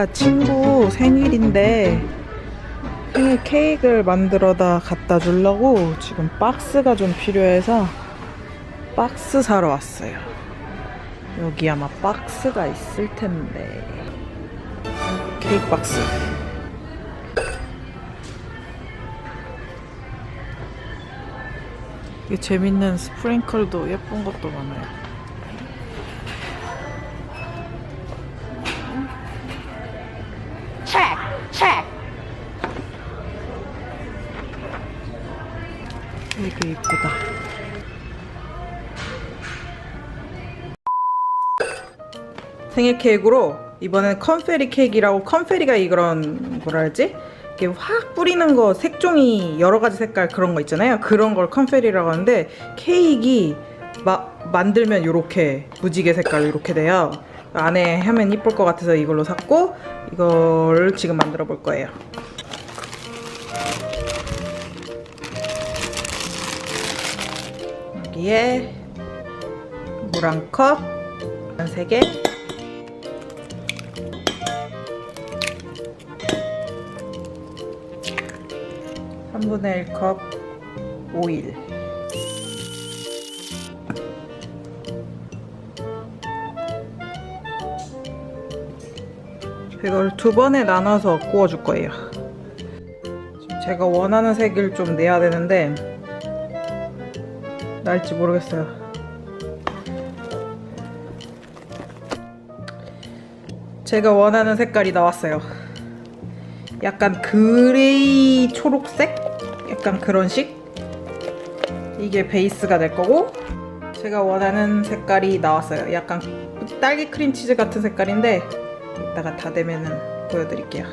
아, 친구 생일인데 생일 케이크를 만들어다 갖다 주려고 지금 박스가 좀 필요해서 박스 사러 왔어요. 여기 아마 박스가 있을 텐데 케이크 박스. 이 재밌는 스프링클도 예쁜 것도 많아요. 되게 이쁘다. 생일 케이크로 이번엔 컨페리 케이크라고 컨페리가 이런 뭐라 하지? 이렇게 확 뿌리는 거 색종이 여러 가지 색깔 그런 거 있잖아요. 그런 걸 컨페리라고 하는데 케이크 마, 만들면 이렇게 무지개 색깔 이렇게 돼요. 안에 하면 이쁠 것 같아서 이걸로 샀고 이걸 지금 만들어 볼 거예요. 여기에 물 한 컵, 한세 개. 한분의 1컵 오일. 이걸 두 번에 나눠서 구워줄 거예요. 제가 원하는 색을 좀 내야 되는데 날지 모르겠어요. 제가 원하는 색깔이 나왔어요. 약간 그레이 초록색? 약간 그런 식? 이게 베이스가 될 거고 제가 원하는 색깔이 나왔어요. 약간 딸기 크림치즈 같은 색깔인데 이따가 다 되면은 보여드릴게요.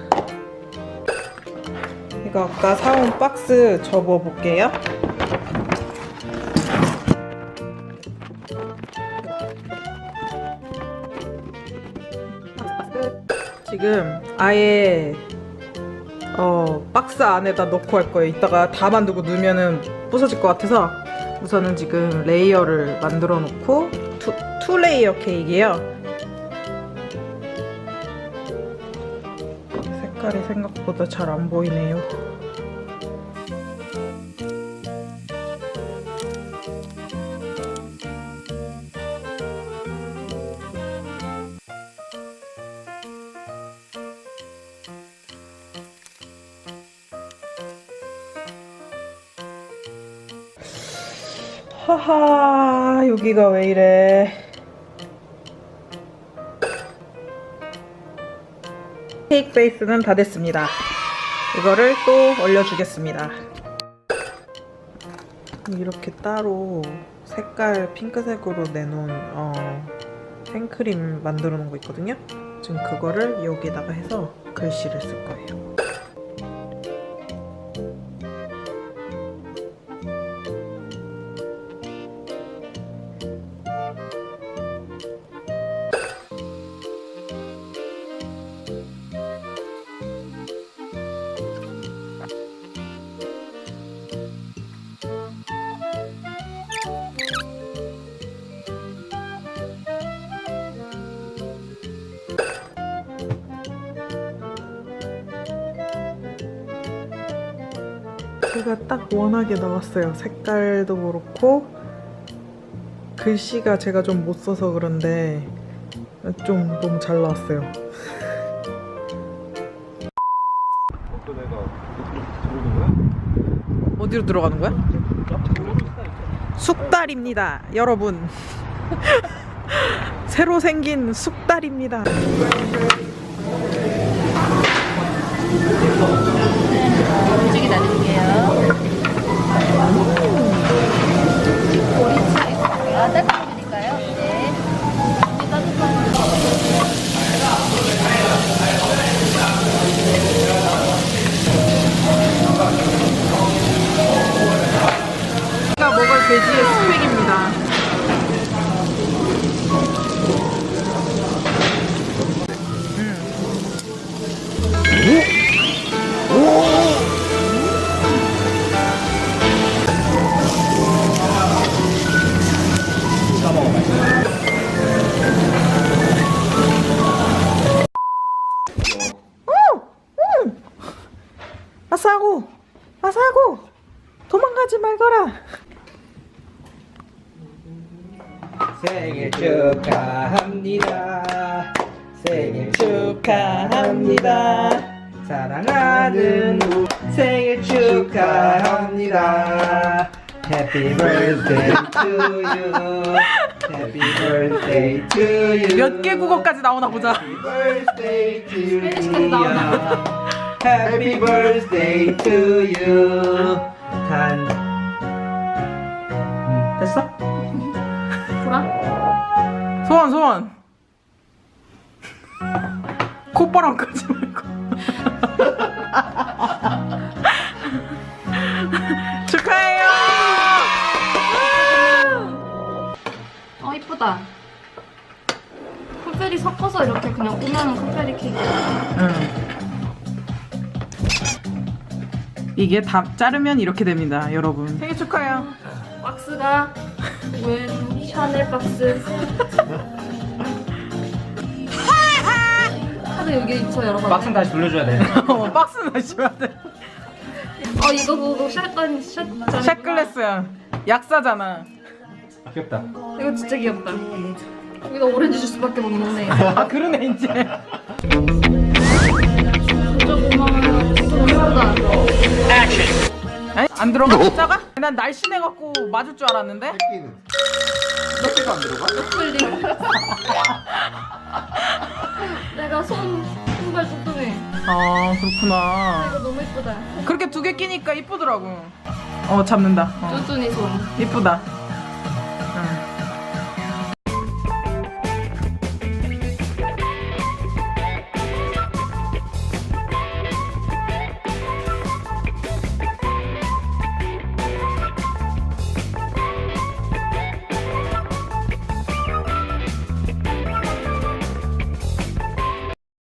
이거 아까 사온 박스 접어 볼게요. 지금 아예 어 박스 안에다 넣고 할 거예요. 이따가 다 만들고 넣으면은 부서질 것 같아서 우선은 지금 레이어를 만들어 놓고 투, 투 레이어 케이크예요. 색깔이 생각보다 잘 안 보이네요. 하하 여기가 왜 이래? 케이크 베이스는 다 됐습니다. 이거를 또 올려주겠습니다. 이렇게 따로 색깔 핑크색으로 내놓은 어, 생크림 만들어 놓은 거 있거든요. 지금 그거를 여기다가 해서 글씨를 쓸 거예요 제가 딱 원하게 나왔어요. 색깔도 그렇고 글씨가 제가 좀 못 써서 그런데 좀 너무 잘 나왔어요. 또 내가 들어오는 거야? 어디로 들어가는 거야? 숙달입니다, 여러분. 새로 생긴 숙달입니다. 축하합니다. 생일 축하합니다. 사랑하는 우 생일 축하합니다. Happy birthday to you. Happy birthday to you. 몇 개 국어까지 나오나 보자. Happy birthday to you. Happy birthday to you. 단. 음, 됐어? 보라. 소원 소원. 콧바람 끄지 말고. 축하해요. 어 이쁘다. 콘페리 섞어서 이렇게 그냥 꾸며놓은 콘페리 케이크. 응. 이게 다 자르면 이렇게 됩니다, 여러분. 생일 축하해요. 박스가 웬 샤넬 박스. 카드 여기 있어 여러분. 박스는 다시 돌려줘야 돼. 어, 박스는 하셔야 돼. 어 이거 그거 샷건 샷. 샷글래스야. 약사잖아. 아, 귀엽다. 이거 진짜 귀엽다. 여기다 오렌지 주스밖에 못 넣네. 아 그러네 이제. 진짜 고마워 안 들어가 숫자가? 난 날씬해 갖고 맞을 줄 알았는데. 몇 개가 안 들어가? 클릭. 내가 손 손발 뚱뚱해. 아 그렇구나. 이거 너무 예쁘다. 그렇게 두 개 끼니까 이쁘더라고. 어 잡는다. 어, 쭈쭈니 손. 이쁘다.